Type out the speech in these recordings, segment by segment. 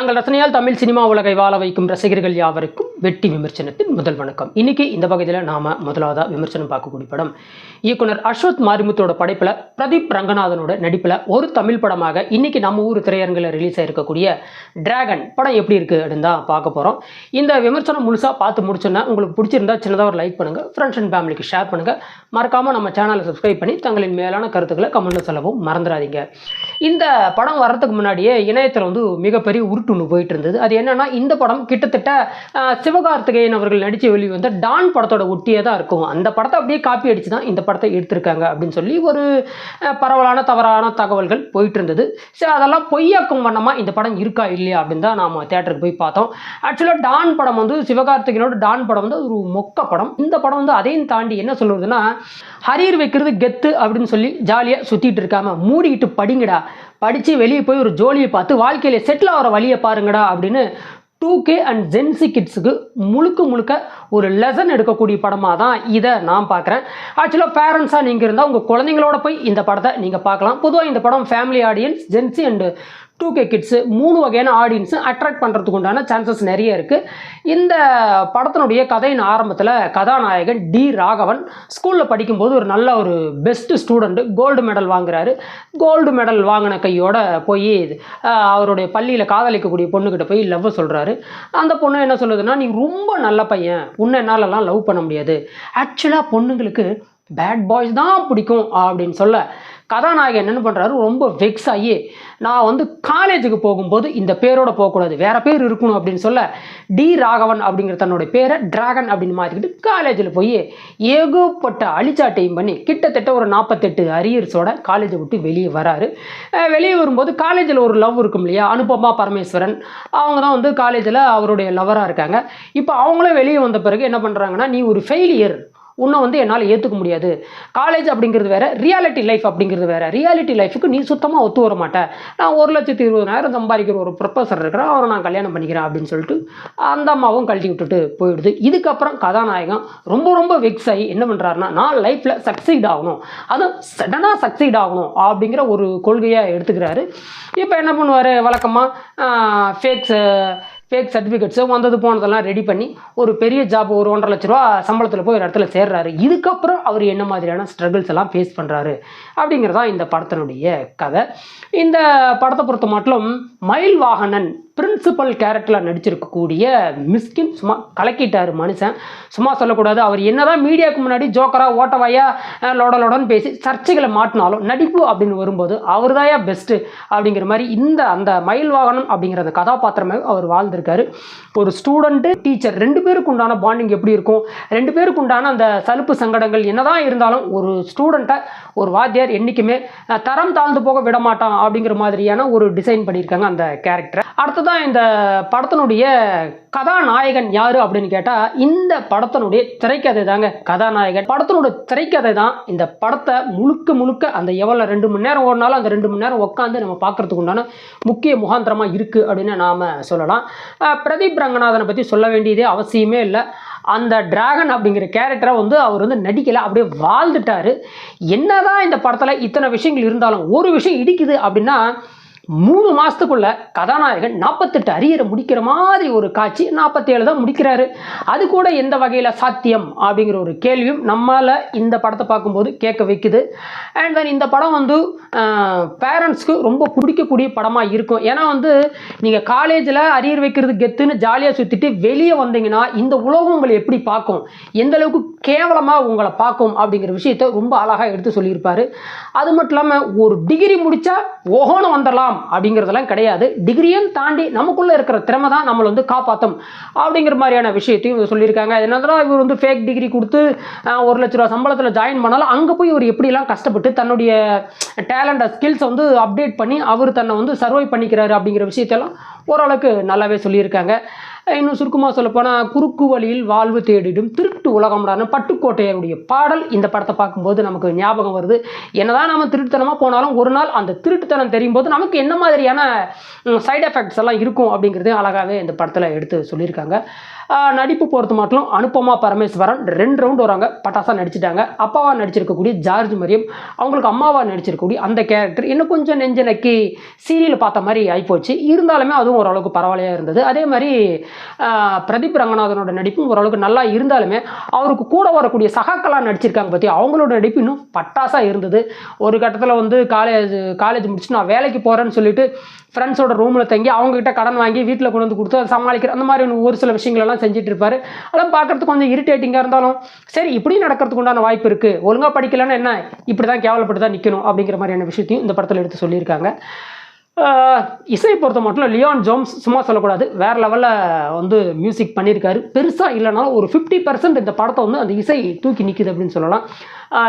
தங்கள் ரசனையால் தமிழ் சினிமா உலகை வாழ வைக்கும் ரசிகர்கள் யாவருக்கும் வெட்டி விமர்சனத்தின் முதல் வணக்கம். இன்னைக்கு இந்த பகுதியில் நாம முதலாவதா விமர்சனம் பார்க்கக்கூடிய படம். இயக்குனர் அஸ்வத் மாரிமுத்தோட படைப்பில் பிரதீப் ரங்கநாதனோட நடிப்பில் ஒரு தமிழ் படமாக இன்னைக்கு நம்ம ஊர் திரையரங்கில் ரிலீஸ் ஆயிருக்கக்கூடிய டிராகன் படம் எப்படி இருக்கு அப்படின்னு தான் பார்க்க போகிறோம் இந்த விமர்சனம் முழுசாக பார்த்து முடிச்சோன்னா உங்களுக்கு பிடிச்சிருந்தா சின்னதாக ஒரு லைக் பண்ணுங்க. ஃப்ரெண்ட்ஸ் அண்ட் ஃபேமிலிக்கு ஷேர் பண்ணுங்க. மறக்காம நம்ம சேனலை சப்ஸ்கிரைப் பண்ணி தங்களின் மேலான கருத்துக்களை கமெண்ட்டில் சொல்லவும் மறந்துடாதீங்க. இந்த படம் வர்றதுக்கு முன்னாடியே இணையத்தில் வந்து மிகப்பெரிய உருட்டு ஒன்று போயிட்டு இருந்தது அது என்னன்னா இந்த படம் கிட்டத்தட்ட சிவகார்த்திகேயன் அவர்கள் நடித்து வெளிவந்த டான் படத்தோட ஒட்டியே தான் இருக்கும். அந்த படத்தை அப்படியே காப்பி அடிச்சு தான் இந்த படத்தை எடுத்திருக்காங்க அப்படின்னு சொல்லி ஒரு பரவலான தவறான தகவல்கள் போயிட்டு இருந்தது சரி அதெல்லாம் பொய்யாக்கும் வண்ணமாக இந்த படம் இருக்கா இல்லையா அப்படின்னு தான் நாம் தேட்டருக்கு போய் பார்த்தோம். ஆக்சுவலாக டான் படம் வந்து சிவகார்த்திகேயனோட டான் படம் வந்து ஒரு மொக்க படம். இந்த படம் வந்து அதையும் தாண்டி என்ன சொல்லுவதுன்னா ஹரியர் வைக்கிறது கெத்து அப்படின்னு சொல்லி ஜாலியாக சுற்றிட்டு இருக்காம மூடிக்கிட்டு படிங்கடா. படித்து வெளியே போய் ஒரு ஜோலியை பார்த்து வாழ்க்கையில் செட்டில் ஆகிற வழியை பாருங்கடா அப்படின்னு டூ கே அண்ட் ஜென்சி கிட்ஸுக்கு முழுக்க முழுக்க ஒரு லெசன் எடுக்கக்கூடிய படமாக தான் இதை நான் பார்க்குறேன். ஆக்சுவலாக பேரண்ட்ஸாக நீங்கள் இருந்தால் உங்கள் குழந்தைங்களோட போய் இந்த படத்தை நீங்கள் பார்க்கலாம். பொதுவாக இந்த படம் family audience Gen Z and two K kids மூணு வகையான ஆடியன்ஸு அட்ராக்ட் பண்ணுறதுக்கு உண்டான சான்சஸ் நிறைய இருக்குது இந்த படத்தினுடைய கதையின் ஆரம்பத்தில் கதாநாயகன் டி ராகவன் ஸ்கூலில் படிக்கும்போது ஒரு நல்ல ஒரு பெஸ்ட்டு ஸ்டூடெண்ட்டு கோல்டு மெடல் வாங்குறாரு. கோல்டு மெடல் வாங்கின கையோட போய் அவருடைய பள்ளியில் காதலிக்கக்கூடிய பொண்ணுக்கிட்ட போய் லவ் சொல்கிறாரு அந்த பொண்ணு என்ன சொல்லுதுன்னா நீ ரொம்ப நல்ல பையன். உன்னை என்னாலலாம் லவ் பண்ண முடியாது. ஆக்சுவலாக பொண்ணுங்களுக்கு பேட் பாய்ஸ் தான் பிடிக்கும் அப்படின்னு சொல்ல கதாநாயகன் என்ன பண்ணுறாரு ரொம்ப வெக்ஸ் ஆகி நான் வந்து காலேஜுக்கு போகும்போது இந்த பேரோட போகக்கூடாது. வேற பேர் இருக்கணும் அப்படின்னு சொல்ல டி ராகவன் அப்படிங்கிற தன்னோட பேரை டிராகன் அப்படின்னு மாற்றிக்கிட்டு காலேஜில் போய் ஏகப்பட்ட அழிச்சாட்டையும் பண்ணி கிட்டத்தட்ட ஒரு நாற்பத்தெட்டு அரியர்ஸோட காலேஜை விட்டு வெளியே வராரு. வெளியே வரும்போது காலேஜில் ஒரு லவ் இருக்கும் இல்லையா? அனுபமா பரமேஸ்வரன். அவங்க தான் வந்து காலேஜில் அவருடைய லவராக இருக்காங்க. இப்போ அவங்களும் வெளியே வந்த பிறகு என்ன பண்ணுறாங்கன்னா நீ ஒரு ஃபெயிலியர் உன்னை வந்து என்னால் ஏற்றுக்க முடியாது. காலேஜ் அப்படிங்கிறது வேறு ரியாலிட்டி லைஃப் அப்படிங்கிறது வேறு. ரியாலிட்டி லைஃபுக்கு நீ சுத்தமாக ஒத்து வர மாட்டேன் நான் ஒரு லட்சத்தி இருபதாயிரம் சம்பாதிக்கிற ஒரு ப்ரொஃபஸர் இருக்கிறேன் அவரை நான் கல்யாணம் பண்ணிக்கிறேன் அப்படின்னு சொல்லிட்டு அந்த அம்மாவும் கழட்டி விட்டுட்டு போயிடுது. இதுக்கப்புறம் கதாநாயகன் ரொம்ப ரொம்ப வெக்ஸ் ஆகி என்ன பண்ணுறாருன்னா நான் லைஃப்பில் சக்சீட் ஆகணும். அதுவும் சடனாக சக்சீட் ஆகணும் அப்படிங்கிற ஒரு கொள்கையாக எடுத்துக்கிறாரு. இப்போ என்ன பண்ணுவார்? வழக்கமாக ஃபேக்ஸ் ஃபேக் சர்டிஃபிகேட்ஸோ வந்தது போனதெல்லாம் ரெடி பண்ணி ஒரு பெரிய ஜாப் ஒரு ஒன்றரை லட்ச ரூபா சம்பளத்தில் போய் ஒரு இடத்துல சேர்றாரு. இதுக்கப்புறம் அவர் என்ன மாதிரியான ஸ்ட்ரகிள்ஸ் எல்லாம் ஃபேஸ் பண்ணுறாரு அப்படிங்கிறதான் இந்த படத்தினுடைய கதை. இந்த படத்தை பொறுத்த மட்டும் மயில் வாகனன் பிரின்சிபல் கேரக்டரில் நடிச்சிருக்கக்கூடிய மிஸ்கின் சும்மா கலக்கிட்டார் மனுஷன். சும்மா சொல்லக்கூடாது அவர் என்னதான் மீடியாவுக்கு முன்னாடி ஜோக்கரா ஓட்டவாயா லோடலோடன்னு பேசி சர்ச்சைகளை மாட்டினாலும் நடிப்பு அப்படின்னு வரும்போது அவர் தாயா பெஸ்ட்டு அப்படிங்கிற மாதிரி இந்த அந்த மயில் வாகனம் அப்படிங்கிற அந்த கதாபாத்திரமே அவர் வாழ்ந்திருக்காரு. ஒரு ஸ்டூடெண்ட்டு டீச்சர் ரெண்டு பேருக்கு உண்டான பாண்டிங் எப்படி இருக்கும்? ரெண்டு பேருக்கு உண்டான அந்த சலுப்பு சங்கடங்கள் என்னதான் இருந்தாலும் ஒரு ஸ்டூடெண்ட்டை ஒரு வாத்தியார் என்றைக்குமே தரம் தாழ்ந்து போக விட மாட்டான் அப்படிங்கிற மாதிரியான ஒரு டிசைன் பண்ணியிருக்காங்க அந்த கேரக்டரை அடுத்ததான் இந்த படத்தினுடைய கதாநாயகன் யாரு அப்படின்னு கேட்டால் இந்த படத்தினுடைய திரைக்கதை தாங்க கதாநாயகன். படத்தினுடைய திரைக்கதை தான் இந்த படத்தை முழுக்க முழுக்க அந்த எவ்வளோ ரெண்டு மணி நேரம் ஓடினாலும் அந்த ரெண்டு மணி நேரம் உட்காந்து நம்ம பார்க்கறதுக்கு உண்டான முக்கிய முகாந்திரமாக இருக்குது அப்படின்னு நாம் சொல்லலாம். பிரதீப் ரங்கநாதனை பற்றி சொல்ல வேண்டியதே அவசியமே இல்லை. அந்த டிராகன் அப்படிங்கிற கேரக்டரை வந்து அவர் வந்து நடிக்கலை அப்படியே வாழ்ந்துட்டாரு. என்னதான் இந்த படத்தில் இத்தனை விஷயங்கள் இருந்தாலும் ஒரு விஷயம் இடிக்குது அப்படின்னா மூணு மாதத்துக்குள்ள கதாநாயகன் நாற்பத்தெட்டு அரியரை முடிக்கிற மாதிரி ஒரு காட்சி நாற்பத்தேழு தான் முடிக்கிறாரு. அது கூட எந்த வகையில் சாத்தியம் அப்படிங்கிற ஒரு கேள்வியும் நம்மளால் இந்த படத்தை பார்க்கும்போது கேட்க வைக்குது. அண்ட் தென் இந்த படம் வந்து பேரண்ட்ஸ்க்கு ரொம்ப பிடிக்கக்கூடிய படமாக இருக்கும். ஏன்னா வந்து நீங்கள் காலேஜில் அரியர் வைக்கிறது கெத்துன்னு ஜாலியாக சுற்றிட்டு வெளியே வந்தீங்கன்னா இந்த உலகம் உங்களை எப்படி பார்க்கும்? எந்த அளவுக்கு கேவலமாக உங்களை பார்க்கும் அப்படிங்கிற விஷயத்த ரொம்ப அழகாக எடுத்து சொல்லியிருப்பார். அது மட்டும் இல்லாமல் ஒரு டிகிரி முடித்தா ஓஹோன்னு வந்துடலாம் அப்படிங்கிறதெல்லாம் கிடையாது. டிகிரியும் தாண்டி நமக்குள்ளே இருக்கிற திறமை தான் நம்மளை வந்து காப்பாற்றும் அப்படிங்கிற மாதிரியான விஷயத்தையும் இவர் சொல்லியிருக்காங்க. என்னதான் இவர் வந்து ஃபேக் டிகிரி கொடுத்து ஒரு லட்ச ரூபா சம்பளத்தில் ஜாயின் பண்ணாலும் அங்கே போய் இவர் எப்படிலாம் கஷ்டப்பட்டு தன்னுடைய டேலண்ட்டை ஸ்கில்ஸை வந்து அப்டேட் பண்ணி அவர் தன்னை வந்து சர்வை பண்ணிக்கிறாரு அப்படிங்கிற விஷயத்தெல்லாம் ஓரளவுக்கு நல்லாவே சொல்லியிருக்காங்க. இன்னும் சுருக்கமாக சொல்லப்போனால் குறுக்கு வழியில் வாழ்வு தேடிடும் திருட்டு உலகம்டான பட்டுக்கோட்டையருடைய பாடல் இந்த படத்தை பார்க்கும்போது நமக்கு ஞாபகம் வருது. என்னதான் நம்ம திருட்டுத்தனமாக போனாலும் ஒரு நாள் அந்த திருட்டுத்தனம் தெரியும் போது நமக்கு என்ன மாதிரியான சைடு எஃபெக்ட்ஸ் எல்லாம் இருக்கும் அப்படிங்கிறதையும் அழகாகவே இந்த படத்தில் எடுத்து சொல்லியிருக்காங்க. நடிப்பு பொறுத்த மட்டும் அனுபமா பரமேஸ்வரன். ரெண்டு ரவுண்ட் வராங்க. பட்டாசா நடிச்சிட்டாங்க. அப்பாவா நடிச்சிருக்கக்கூடிய ஜார்ஜ் மரியம் அவங்களுக்கு அம்மாவா நடிச்சிருக்கக்கூடிய அந்த கேரக்டர் இன்னும் கொஞ்சம் நெஞ்ச நக்கி சீரியல் பார்த்த மாதிரி ஆகிப்போச்சு இருந்தாலுமே அதுவும் ஓரளவுக்கு பரவாயில்லையா இருந்தது. அதே மாதிரி பிரதீப் ரங்கநாதனோட நடிப்பும் ஓரளவுக்கு நல்லா இருந்தாலுமே அவருக்கு கூட வரக்கூடிய சகாக்களாக நடிச்சிருக்காங்க பற்றி அவங்களோட நடிப்பு இன்னும் பட்டாசாக இருந்தது. ஒரு கட்டத்தில் வந்து காலேஜ் காலேஜ் முடிச்சு நான் வேலைக்கு போகிறேன்னு சொல்லிட்டு ஃப்ரெண்ட்ஸோட ரூமில் தங்கி அவங்ககிட்ட கடன் வாங்கி வீட்டில் கொண்டு வந்து கொடுத்து அதை சமாளிக்கிற அந்த மாதிரி ஒரு சில விஷயங்களெல்லாம் எல்லாம் செஞ்சுட்டு இருப்பாரு அதெல்லாம் பார்க்குறதுக்கு கொஞ்சம் இரிட்டேட்டிங்காக இருந்தாலும் சரி இப்படியும் நடக்கிறதுக்கு உண்டான வாய்ப்பு இருக்குது ஒழுங்காக படிக்கலைன்னா என்ன? இப்படி தான் கேவலப்பட்டு தான் நிற்கணும் அப்படிங்கிற மாதிரியான விஷயத்தையும் இந்த படத்தில் எடுத்து சொல்லியிருக்காங்க. இசையை இசை பொறுத்த மட்டும் லியான் ஜோம்ஸ் சும்மா சொல்லக்கூடாது. வேற லெவலில் வந்து மியூசிக் பண்ணியிருக்காரு. பெருசாக இல்லைனாலும் ஒரு ஃபிஃப்டி பர்சன்ட் இந்த படத்தை வந்து அந்த இசை தூக்கி நிற்கிது அப்படின்னு சொல்லலாம்.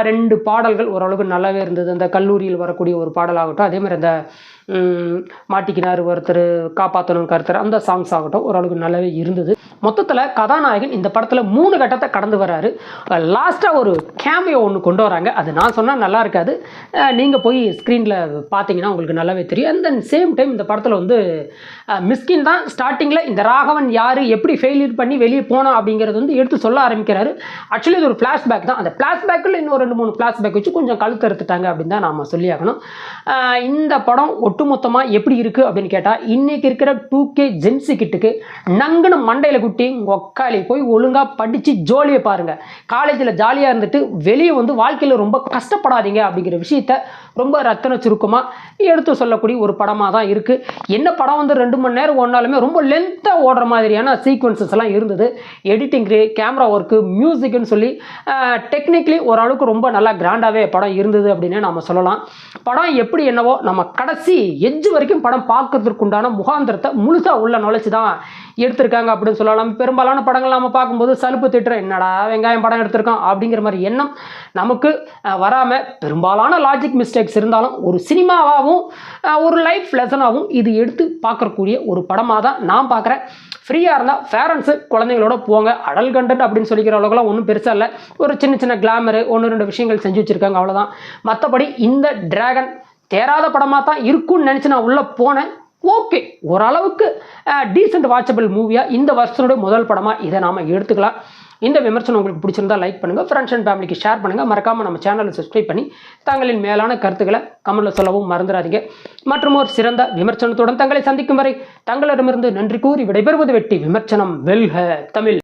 ரெண்டு பாடல்கள் ஓரளவுக்கு நல்லாவே இருந்தது. அந்த கல்லூரியில் வரக்கூடிய ஒரு பாடலாகட்டும் அதே மாதிரி அந்த மாட்டிக்கினார் ஒருத்தர் காப்பாற்றணும் கருத்தர் அந்த சாங்ஸ் ஆகட்டும் ஓரளவுக்கு நல்லாவே இருந்தது. மொத்தத்தில் கதாநாயகன் இந்த படத்தில் மூணு கட்டத்தை கடந்து வராரு. லாஸ்ட்டாக ஒரு கேமியோ ஒன்று கொண்டு வராங்க. அது நான் சொன்னால் நல்லா இருக்காது. நீங்கள் போய் ஸ்க்ரீனில் பார்த்தீங்கன்னா உங்களுக்கு நல்லாவே தெரியும். அண்ட் தென் சேம் டைம் இந்த படத்தில் வந்து மிஸ்கின் தான் ஸ்டார்டிங்கில் இந்த ராகவன் யார் எப்படி ஃபெயிலியர் பண்ணி வெளியே போனோம் அப்படிங்கிறது வந்து எடுத்து சொல்ல ஆரம்பிக்கிறாரு. ஆக்சுவலி இது ஒரு ஃப்ளாஷ்பேக் தான். அந்த ஃப்ளாஷ்பேக்கில் இன்னும் ரெண்டு மூணு ஃப்ளாஷ்பேக் வச்சு கொஞ்சம் கழுத்து எடுத்துட்டாங்க அப்படின்னு தான் நாம் சொல்லி ஆகணும் இந்த படம் ஒட்டுமொத்தமாக எப்படி இருக்குது அப்படின்னு கேட்டால் இன்றைக்கி இருக்கிற டூ கே ஜென்சி கிட்டுக்கு நங்குன்னு மண்டையில் குட்டி ஒக்காளி போய் ஒழுங்காக படித்து ஜோலியை பாருங்கள் காலேஜில் ஜாலியாக இருந்துட்டு வெளியே வந்து வாழ்க்கையில் ரொம்ப கஷ்டப்படாதீங்க அப்படிங்கிற விஷயத்த ரொம்ப ரத்தன சுருக்கமாக எடுத்து சொல்லக்கூடிய ஒரு படமாக தான் இருக்குது என்ன படம் வந்து ரெண்டு மணி நேரம் ஓடினாலுமே ரொம்ப லென்த்தாக ஓடுற மாதிரியான சீக்வன்சஸ் எல்லாம் இருந்தது. எடிட்டிங்கு கேமரா ஒர்க்கு மியூசிக்னு சொல்லி டெக்னிக்கலி ஓரளவுக்கு ரொம்ப நல்லா கிராண்டாகவே படம் இருந்தது அப்படின்னே நம்ம சொல்லலாம். படம் எப்படி என்னவோ நம்ம கடைசி எஜ்ஜு வரைக்கும் படம் பார்க்கறதுக்கு உண்டான முகாந்திரத்தை முழுசாக உள்ள நுழைச்சி தான் எடுத்திருக்காங்க அப்படின்னு சொல்லலாம். பெரும்பாலான படங்கள் நம்ம பார்க்கும்போது சலுப்பு திட்டுற என்னடா வெங்காயம் படம் எடுத்திருக்கோம் அப்படிங்கிற மாதிரி எண்ணம் நமக்கு வராமல் பெரும்பாலான லாஜிக் மிஸ்டேக்ஸ் இருந்தாலும் ஒரு சினிமாவாகவும் ஒரு லைஃப் லெசனாகவும் இது எடுத்து பார்க்கக்கூடிய ஒரு படமாக தான் நான் பார்க்குறேன். ஃப்ரீயாக இருந்தால் பேரண்ட்ஸு குழந்தைங்களோட போங்க. அடல் கண்டென்ட் அப்படின்னு சொல்லிக்கிற அளவுக்குலாம் ஒன்றும் பெருசாக இல்லை. ஒரு சின்ன சின்ன கிளாமரு ஒன்று ரெண்டு விஷயங்கள் செஞ்சு வச்சுருக்காங்க அவ்வளோதான் மற்றபடி இந்த டிராகன் தேராத படமாக தான் இருக்கும்னு நினச்சி நான் உள்ளே போனேன். ஓகே ஓரளவுக்கு டீசெண்ட் வாட்சபிள் மூவியாக இந்த வருஷத்துடைய முதல் படமாக இதை நாம் எடுத்துக்கலாம். இந்த விமர்சனம் உங்களுக்கு பிடிச்சிருந்தா லைக் பண்ணுங்கள் ஃப்ரெண்ட்ஸ் அண்ட் ஃபேமிலிக்கு ஷேர் பண்ணுங்கள் மறக்காமல் நம்ம சேனலை சப்ஸ்கிரைப் பண்ணி தங்களின் மேலான கருத்துக்களை கமெண்டில் சொல்லவும் மறந்துடாதீங்க. மற்றும் ஒரு சிறந்த விமர்சனத்துடன் தங்களை சந்திக்கும் வரை தங்களிடமிருந்து நன்றி கூறி விடைபெறுவது வெட்டி விமர்சனம் வெல்க தமிழ்.